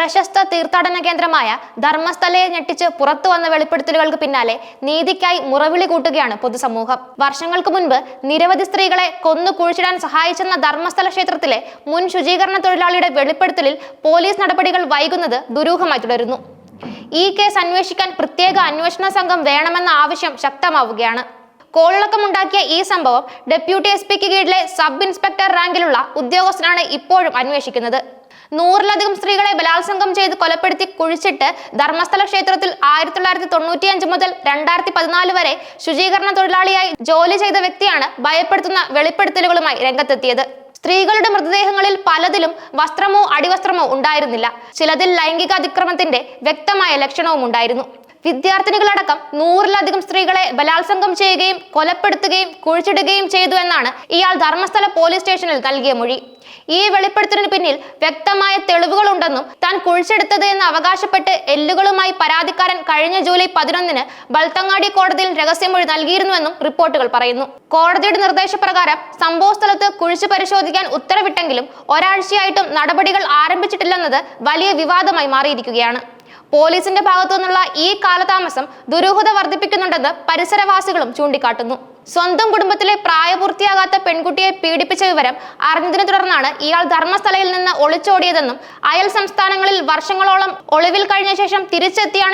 പ്രശസ്ത തീർത്ഥാടന കേന്ദ്രമായ ധർമ്മസ്ഥലയെ ഞെട്ടിച്ച് പുറത്തു വന്ന വെളിപ്പെടുത്തലുകൾക്ക് പിന്നാലെ നീതിക്കായി മുറവിളി കൂട്ടുകയാണ് പൊതുസമൂഹം. വർഷങ്ങൾക്ക് മുൻപ് നിരവധി സ്ത്രീകളെ കൊന്നു കുഴിച്ചിടാൻ സഹായിച്ചെന്ന ധർമ്മസ്ഥല ക്ഷേത്രത്തിലെ മുൻ ശുചീകരണ തൊഴിലാളിയുടെ വെളിപ്പെടുത്തലിൽ പോലീസ് നടപടികൾ വൈകുന്നത് ദുരൂഹമായി തുടരുന്നു. ഈ കേസ് അന്വേഷിക്കാൻ പ്രത്യേക അന്വേഷണ സംഘം വേണമെന്ന ആവശ്യം ശക്തമാവുകയാണ്. കോളിളക്കമുണ്ടാക്കിയ ഈ സംഭവം ഡെപ്യൂട്ടി എസ് പിക്ക് കീഴിലെ സബ് ഇൻസ്പെക്ടർ റാങ്കിലുള്ള ഉദ്യോഗസ്ഥനാണ് ഇപ്പോഴും അന്വേഷിക്കുന്നത്. നൂറിലധികം സ്ത്രീകളെ ബലാത്സംഗം ചെയ്ത് കൊലപ്പെടുത്തി കുഴിച്ചിട്ട് ധർമ്മസ്ഥല ക്ഷേത്രത്തിൽ ആയിരത്തി തൊള്ളായിരത്തി തൊണ്ണൂറ്റിയഞ്ച് മുതൽ രണ്ടായിരത്തി പതിനാല് വരെ ശുചീകരണ തൊഴിലാളിയായി ജോലി ചെയ്ത വ്യക്തിയാണ് ഭയപ്പെടുത്തുന്ന വെളിപ്പെടുത്തലുകളുമായി രംഗത്തെത്തിയത്. സ്ത്രീകളുടെ മൃതദേഹങ്ങളിൽ പലതിലും വസ്ത്രമോ അടിവസ്ത്രമോ ഉണ്ടായിരുന്നില്ല. ചിലതിൽ ലൈംഗിക അതിക്രമത്തിന്റെ വ്യക്തമായ ലക്ഷണവും ഉണ്ടായിരുന്നു വിദ്യാർത്ഥിനികളടക്കം നൂറിലധികം സ്ത്രീകളെ ബലാത്സംഗം ചെയ്യുകയും കൊലപ്പെടുത്തുകയും കുഴിച്ചിടുകയും ചെയ്തു എന്നാണ് ഇയാൾ ധർമ്മസ്ഥല പോലീസ് സ്റ്റേഷനിൽ നൽകിയ മൊഴി. ഈ വെളിപ്പെടുത്തലിന് പിന്നിൽ വ്യക്തമായ തെളിവുകളുണ്ടെന്നും താൻ കുഴിച്ചെടുത്തത് എന്ന് അവകാശപ്പെട്ട് എല്ലുകളുമായി പരാതിക്കാരൻ കഴിഞ്ഞ ജൂലൈ പതിനൊന്നിന് ബൽത്തങ്ങാടി കോടതിയിൽ രഹസ്യമൊഴി നൽകിയിരുന്നുവെന്നും റിപ്പോർട്ടുകൾ പറയുന്നു. കോടതിയുടെ നിർദ്ദേശപ്രകാരം സംഭവ സ്ഥലത്ത് കുഴിച്ചു പരിശോധിക്കാൻ ഉത്തരവിട്ടെങ്കിലും ഒരാഴ്ചയായിട്ടും നടപടികൾ ആരംഭിച്ചിട്ടില്ലെന്നത് വലിയ വിവാദമായി മാറിയിരിക്കുകയാണ്. പോലീസിന്റെ ഭാഗത്തു നിന്നുള്ള ഈ കാലതാമസം ദുരൂഹത വർദ്ധിപ്പിക്കുന്നുണ്ടെന്ന് പരിസരവാസികളും ചൂണ്ടിക്കാട്ടുന്നു. സ്വന്തം കുടുംബത്തിലെ പ്രായപൂർത്തിയാകാത്ത പെൺകുട്ടിയെ പീഡിപ്പിച്ച വിവരം അറിഞ്ഞതിനെ തുടർന്നാണ് ഇയാൾ ധർമ്മസ്ഥലയിൽ നിന്ന് ഒളിച്ചോടിയതെന്നും അയൽ സംസ്ഥാനങ്ങളിൽ വർഷങ്ങളോളം ഒളിവിൽ കഴിഞ്ഞ ശേഷം തിരിച്ചെത്തിയാണ്